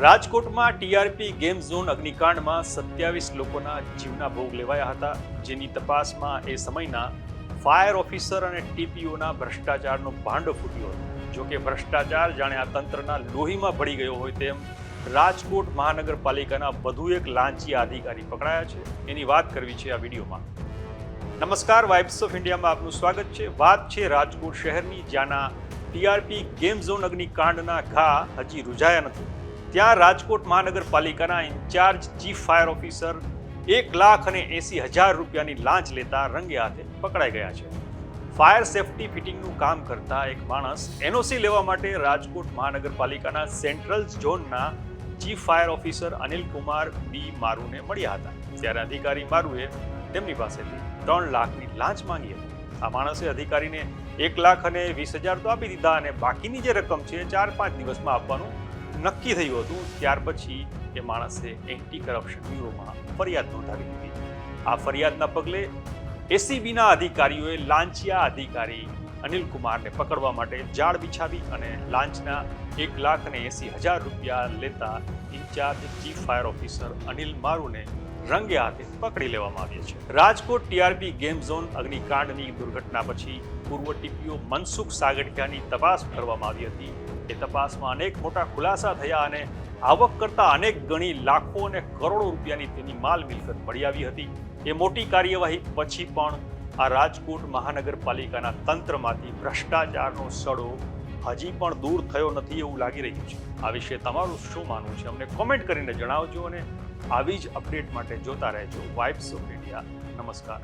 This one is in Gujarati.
રાજકોટમાં ટીઆરપી ગેમ ઝોન અગ્નિકાંડમાં સત્યાવીસ લોકોના જીવના ભોગ લેવાયા હતા. જેની તપાસમાં એ સમયના ફાયર ઓફિસર અને ટીપીઓના ભ્રષ્ટાચારનો ભાંડો ફૂટ્યો હતો. જોકે ભ્રષ્ટાચાર જાણે આ તંત્રના લોહીમાં ભળી ગયો હોય તેમ રાજકોટ મહાનગરપાલિકાના વધુ એક લાંચી અધિકારી પકડાયા છે. એની વાત કરવી છે આ વિડીયોમાં. નમસ્કાર, વાઇબ્સ ઓફ ઇન્ડિયામાં આપનું સ્વાગત છે. વાત છે રાજકોટ શહેરની, જ્યાંના ટીઆરપી ગેમ ઝોન અગ્નિકાંડના ઘા હજી રૂઝાયા નથી. ત્યાં રાજકોટ મહાનગરપાલિકાના ઇન્ચાર્જ ચીફ ફાયર ઓફિસર એક લાખ અને એંસી હજાર રૂપિયાની લાંચ લેતા રંગે હાથે પકડાઈ ગયા છે. ફાયર સેફટી ફિટિંગનું કામ કરતા એક માણસ એનઓસી લેવા માટે રાજકોટ મહાનગરપાલિકાના સેન્ટ્રલ ઝોનના chief fire officer Anil Kumar B મારુને મળ્યા હતા. ત્યારે અધિકારી મારુએ તેમની પાસેથી ત્રણ લાખની લાંચ માંગી હતી. આ માણસે અધિકારીને એક લાખ અને વીસ હજાર તો આપી દીધા અને બાકીની જે રકમ છે, ચાર પાંચ દિવસમાં આપવાનું નક્કી થયું હતું, ત્યાર પછી એ માણસે એન્ટી કરપ્શન બ્યુરોમાં ફરિયાદ નોંધાવી દીધી. આ ફરિયાદના પગલે એસીબીના અધિકારીઓએ લાંચિયા અધિકારી અનિલ કુમારને પકડવા માટે જાળ બિછાવી અને લાંચના એક લાખ અને એંસી હજાર રૂપિયા લેતા in-charge chief fire officer Anil મારુને રંગે હાથે પકડી લેવામાં આવ્યા છે. રાજકોટ ટીઆરપી ગેમ ઝોન અગ્નિકાંડની દુર્ઘટના પછી પૂર્વ ટીપીઓ મનસુખ સાગઠિયાની તપાસ કરવામાં આવી હતી. એ તપાસમાં અનેક મોટા ખુલાસા થયા અને આવક કરતા અનેક ગણી લાખો અને કરોડો રૂપિયાની તેની માલ મિલકત મળી આવી હતી. એ મોટી કાર્યવાહી પછી પણ આ રાજકોટ મહાનગરપાલિકાના તંત્રમાંથી ભ્રષ્ટાચારનો સડો હજી પણ દૂર થયો નથી એવું લાગી રહ્યું છે. આ વિશે તમારું શું માનવું છે? અમને કોમેન્ટ કરીને જણાવજો અને આવી જ અપડેટ માટે જોતા રહેજો. વાઇબ્સ ઓફ ઇન્ડિયા નમસ્કાર.